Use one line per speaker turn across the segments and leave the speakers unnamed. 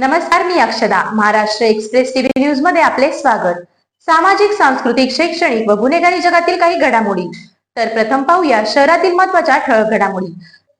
नमस्कार मी अक्षदा. Maharashtra express TV न्यूजमध्ये आपले स्वागत. सामाजिक सांस्कृतिक शैक्षणिक व गुन्हेगारी जगातील काही घडामोडी. तर प्रथम पाहूया शहरातील महत्त्वाच्या ठळक घडामोडी.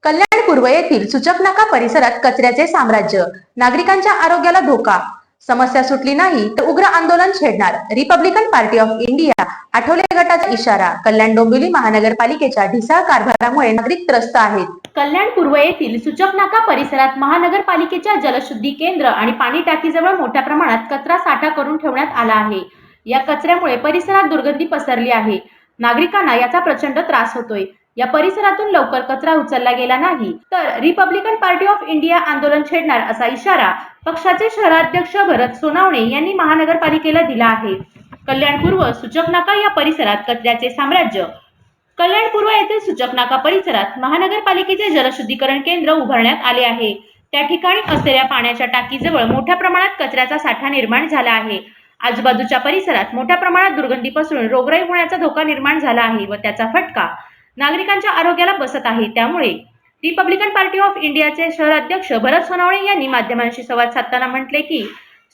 कल्याण पूर्व येथील सूचक नाका परिसरात कचऱ्याचे साम्राज्य. नागरिकांच्या आरोग्याला धोका. समस्या सुटली नाही तर उग्र आंदोलन छेडणार. Republican party of India Athawale गटाचा इशारा. कल्याण डोंबिवली महानगरपालिकेच्या ढिसाळ कारभारामुळे नागरिक त्रस्त आहेत.
कल्याण पूर्व येथील सूचक नाका परिसरात महानगरपालिकेच्या जलशुद्धी केंद्र आणि पाणी टाकीजवळ मोठ्या प्रमाणात कचरा साठा करून ठेवण्यात आला आहे. या कचऱ्यामुळे परिसरात दुर्गंधी पसरली आहे. नागरिकांना याचा प्रचंड त्रास होतोय. या परिसरातून लवकर कचरा उचलला गेला नाही. तर रिपब्लिकन पार्टी ऑफ इंडिया आंदोलन छेडणार असा इशारा पक्षाचे शहराध्यक्ष भरत सोनावणे यांनी महानगरपालिकेला दिला आहे. कल्याण पूर्व सूचक नाका या परिसरात कचऱ्याचे साम्राज्य. कल्याण पूर्व येथील सूचक नाका परिसरात महानगरपालिकेचे जलशुद्धीकरण केंद्र उभारण्यात आले आहे. त्या ठिकाणी असलेल्या पाण्याच्या टाकीजवळ मोठ्या प्रमाणात कचऱ्याचा साठा निर्माण झाला आहे. आजूबाजूच्या परिसरात मोठ्या प्रमाणात दुर्गंधी पसरून रोगराई होण्याचा धोका निर्माण झाला आहे व त्याचा फटका नागरिकांच्या आरोग्याला बसत आहे. त्यामुळे रिपब्लिकन पार्टी ऑफ इंडियाचे शहराध्यक्ष भरत सोनवणे यांनी माध्यमांशी संवाद साधताना म्हटले की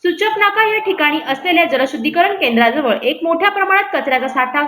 सूचक नाका या ठिकाणी असलेल्या जलशुद्धीकरण केंद्राजवळ एक मोठ्या प्रमाणात कचऱ्याचा साठा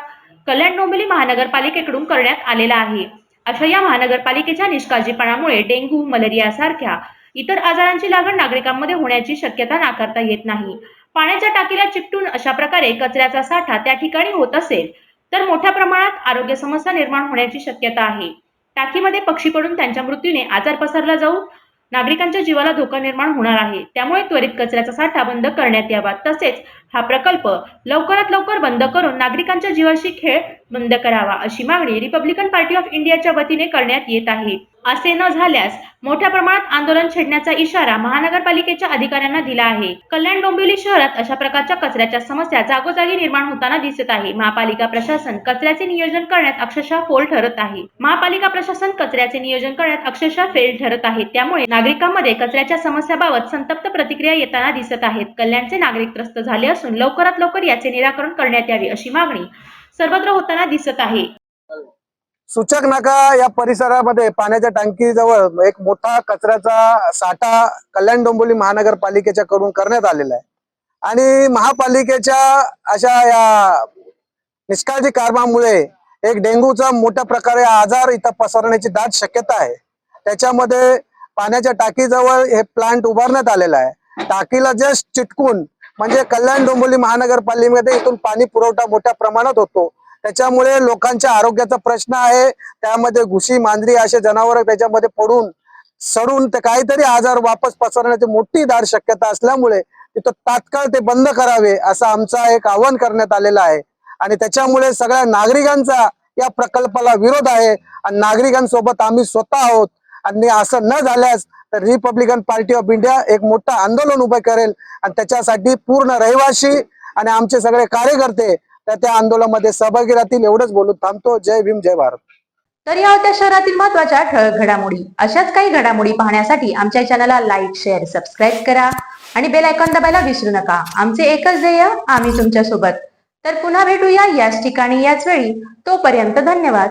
कल्याण डोंबिवली महानगरपालिकेकडून करण्यात आलेला आहे. अशा या महानगरपालिकेच्या निष्काळजीपणामुळे डेंग्यू मलेरिया सारख्या इतर आजारांची लागण नागरिकांमध्ये होण्याची शक्यता नाकारता येत नाही. पाण्याच्या टाकीला चिकटून अशा प्रकारे कचऱ्याचा साठा त्या ठिकाणी होत असेल तर मोठ्या प्रमाणात आरोग्य समस्या निर्माण होण्याची शक्यता आहे. टाकीमध्ये पक्षी पडून त्यांच्या मृत्यूने आजार पसरला जाऊ नागरिकांच्या जीवाला धोका निर्माण होणार आहे. त्यामुळे त्वरित कचऱ्याचा साठा बंद करण्यात यावा. तसेच हा प्रकल्प लवकरात लवकर बंद करून नागरिकांच्या जीवाशी खेळ बंद करावा अशी मागणी रिपब्लिकन पार्टी ऑफ इंडियाच्या वतीने करण्यात येत आहे. असे न झाल्यास मोठ्या प्रमाणात आंदोलन छेडण्याचा इशारा महानगरपालिकेच्या अधिकाऱ्यांना दिला आहे. कल्याण डोंबिवली शहरात अशा प्रकारच्या कचऱ्याच्या समस्या जागोजागी निर्माण होताना दिसत आहे. महापालिका प्रशासन कचऱ्याचे नियोजन करण्यात अक्षरशः फोल ठरत आहे. महापालिका प्रशासन कचऱ्याचे नियोजन करण्यात अक्षरशः फेल ठरत आहे. त्यामुळे नागरिकांमध्ये कचऱ्याच्या समस्याबाबत संतप्त प्रतिक्रिया येताना दिसत आहेत. कल्याणचे नागरिक त्रस्त झाले असून लवकरात लवकर याचे निराकरण करण्यात यावे अशी मागणी सर्वत्र होताना दिसत आहे.
सूचक नाका या परिसरामध्ये. पाण्याच्या टाकीजवळ एक मोठा कचऱ्याचा साठा कल्याण डोंबिवली महानगरपालिकेच्या कडून करण्यात आलेला आहे. आणि महापालिकेच्या अशा या निष्काळजी कारणामुळे एक डेंग्यूचा मोठ्या प्रकारे आजार इथं पसरण्याची दाट शक्यता आहे. त्याच्यामध्ये पाण्याच्या टाकीजवळ हे प्लांट उभारण्यात आलेला आहे. टाकीला जस्ट चिटकून म्हणजे कल्याण डोंबिवली महानगरपालिकेमध्ये इथून पाणी पुरवठा मोठ्या प्रमाणात होतो. त्याच्यामुळे लोकांच्या आरोग्याचा प्रश्न आहे. त्यामध्ये घुशी मांजरी असे जनावर त्याच्यामध्ये पडून सडून ते काहीतरी आजार वापस पसरण्याची मोठी दाट शक्यता असल्यामुळे तिथं तात्काळ ते बंद करावे असं आमचा एक आवाहन करण्यात आलेलं आहे. आणि त्याच्यामुळे सगळ्या नागरिकांचा या प्रकल्पाला विरोध आहे. आणि नागरिकांसोबत आम्ही स्वतः आहोत. आणि असं न झाल्यास तर रिपब्लिकन पार्टी ऑफ इंडिया एक मोठं आंदोलन उभं करेल. आणि त्याच्यासाठी पूर्ण रहिवासी आणि आमचे सगळे कार्यकर्ते त्या त्या आंदोलनामध्ये सहभागी राहतील एवढंच बोलून थांबतो. जय भीम जय भारत.
तर या होत्या शहरातील महत्त्वाच्या ठळक घडामोडी. अशाच काही घडामोडी पाहण्यासाठी आमच्या चॅनलला लाईक शेअर सबस्क्राईब करा आणि बेल आयकॉन दाबायला विसरू नका. आमचे एकच ध्येय आम्ही तुमच्यासोबत तर पुन्हा भेटूया याच ठिकाणी याच वेळी. तोपर्यंत धन्यवाद.